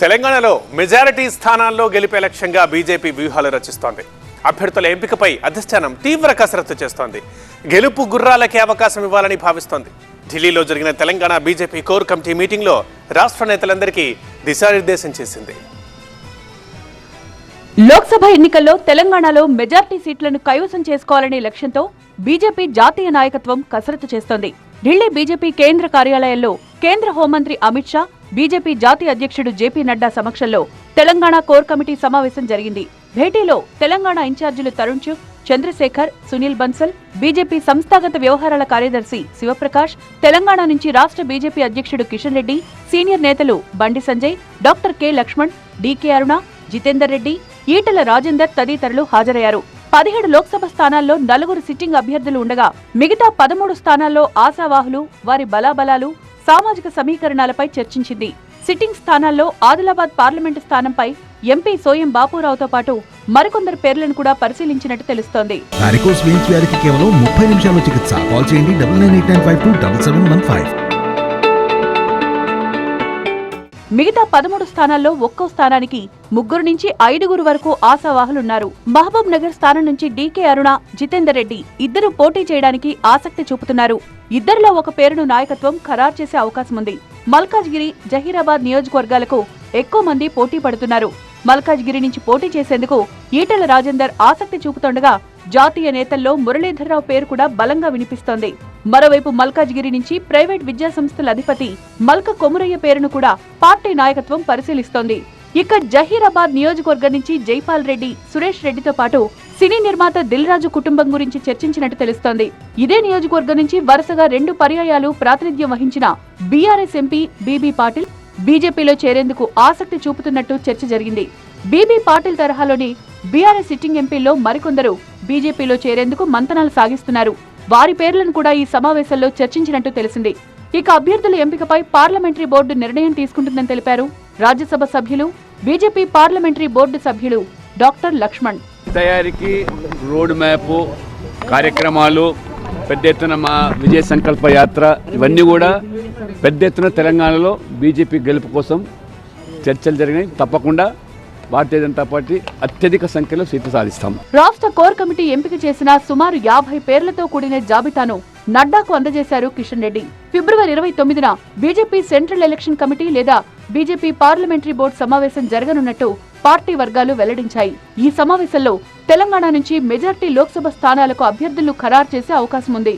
తెలంగాణలో మెజారిటీ స్థానాల్లో గెలిపే లక్ష్యంగా బీజేపీ వ్యూహాలు రచిస్తోంది. అభ్యర్థుల ఎంపికపై అధిష్టానం తీవ్ర కసరత్తు చేస్తోంది. గెలుపు గుర్రాలకే అవకాశం ఇవ్వాలని భావిస్తోంది. ఢిల్లీలో జరిగిన తెలంగాణ బీజేపీ కోర్ కమిటీ మీటింగ్లో రాష్ట్ర నేతలందరికీ దిశానిర్దేశం చేసింది. లోక్సభ ఎన్నికల్లో తెలంగాణలో మెజార్టీ సీట్లను కైవసం చేసుకోవాలనే లక్ష్యంతో బీజేపీ జాతీయ నాయకత్వం కసరత్తు చేస్తోంది. ఢిల్లీ బీజేపీ కేంద్ర కార్యాలయంలో కేంద్ర హోంమంత్రి అమిత్ షా బీజేపీ జాతీయ అధ్యక్షుడు జేపీ నడ్డా సమక్షంలో తెలంగాణ కోర్ కమిటీ సమావేశం జరిగింది. భేటీలో తెలంగాణ ఇన్ఛార్జీలు తరుణ్ చుక్ చంద్రశేఖర్ సునీల్ బన్సల్ బీజేపీ సంస్థాగత వ్యవహారాల కార్యదర్శి శివప్రకాష్ తెలంగాణ నుంచి రాష్ట్ర బీజేపీ అధ్యక్షుడు కిషన్ రెడ్డి సీనియర్ నేతలు Bandi Sanjay doctor K Laxman DK Aruna Jitender Reddy Etela Rajender తదితరులు హాజరయ్యారు. పదిహేడు లోక్సభ స్థానాల్లో నలుగురు సిట్టింగ్ అభ్యర్థులు ఉండగా మిగతా పదమూడు స్థానాల్లో ఆశావాహులు వారి బలాబలాలు సామాజిక సమీకరణాలపై చర్చించింది. సిట్టింగ్ స్థానాల్లో ఆదిలాబాద్ పార్లమెంటు స్థానంపై ఎంపీ సోయం బాపురావుతో పాటు మరికొందరు పేర్లను కూడా పరిశీలించినట్టు తెలుస్తోంది. కేవలం ముప్పై చికిత్స. కాల్ చేయండి మిగతా పదమూడు స్థానాల్లో ఒక్కో స్థానానికి ముగ్గురు నుంచి ఐదుగురు వరకు ఆశావాహులున్నారు. మహబూబ్ నగర్ స్థానం నుంచి డీకే అరుణ జితేందర్ రెడ్డి ఇద్దరు పోటీ చేయడానికి ఆసక్తి చూపుతున్నారు. ఇద్దరిలో ఒక పేరును నాయకత్వం ఖరారు చేసే అవకాశం ఉంది. మల్కాజ్గిరి జహీరాబాద్ నియోజకవర్గాలకు ఎక్కువ మంది పోటీ పడుతున్నారు. మల్కాజ్గిరి నుంచి పోటీ చేసేందుకు ఈటెల రాజేందర్ ఆసక్తి చూపుతుండగా జాతీయ నేతల్లో మురళీధర్రావు పేరు కూడా బలంగా వినిపిస్తోంది. మరోవైపు మల్కాజ్గిరి నుంచి ప్రైవేట్ విద్యా సంస్థల అధిపతి మల్క కొమురయ్య పేరును కూడా పార్టీ నాయకత్వం పరిశీలిస్తోంది. ఇక జహీరాబాద్ నియోజకవర్గం నుంచి జైపాల్ రెడ్డి సురేష్ రెడ్డితో పాటు సినీ నిర్మాత దిల్ రాజు కుటుంబం గురించి చర్చించినట్టు తెలుస్తోంది. ఇదే నియోజకవర్గం నుంచి వరుసగా రెండు పర్యాయాలు ప్రాతినిధ్యం వహించిన బీఆర్ఎస్ ఎంపీ బీబీ పాటిల్ బీజేపీలో చేరేందుకు ఆసక్తి చూపుతున్నట్టు చర్చ జరిగింది. బీబీ పాటిల్ తరహాలోని బీఆర్ఎస్ సిట్టింగ్ ఎంపీల్లో మరికొందరు బీజేపీలో చేరేందుకు మంతనాలు సాగిస్తున్నారు. వారి పేర్లను కూడా ఈ సమావేశంలో చర్చించినట్టు తెలిసింది. ఇక అభ్యర్థుల ఎంపికపై పార్లమెంటరీ బోర్డు నిర్ణయం తీసుకుంటుందని తెలిపారు. రాజ్యసభ సభ్యులు బీజేపీ పార్లమెంటరీ బోర్డు సభ్యులు డాక్టర్ లక్ష్మణ్. తయారీకి రోడ్ మ్యాప్ కార్యక్రమాలు పెద్ద ఎత్తున మా విజయ సంకల్ప యాత్ర ఇవన్నీ కూడా పెద్ద ఎత్తున తెలంగాణలో బీజేపీ గెలుపు కోసం చర్చలు జరిగినాయి. తప్పకుండా భారతీయ జనతా పార్టీ అత్యధిక సంఖ్యలో సీట్లు సాధిస్తాం. రాష్ట్ర కోర్ కమిటీ ఎంపిక చేసిన సుమారు యాభై పేర్లతో కూడిన జాబితాను నడ్డాకు అందజేశారు కిషన్ రెడ్డి. ఫిబ్రవరి ఇరవై తొమ్మిదిన బీజేపీ సెంట్రల్ ఎలక్షన్ కమిటీ లేదా బీజేపీ పార్లమెంటరీ బోర్డు సమావేశం జరగనున్నట్టు పార్టీ వర్గాలు వెల్లడించాయి. ఈ సమావేశంలో తెలంగాణ నుంచి మెజార్టీ లోక్సభ స్థానాలకు అభ్యర్థులు ఖరారు చేసే అవకాశం ఉంది.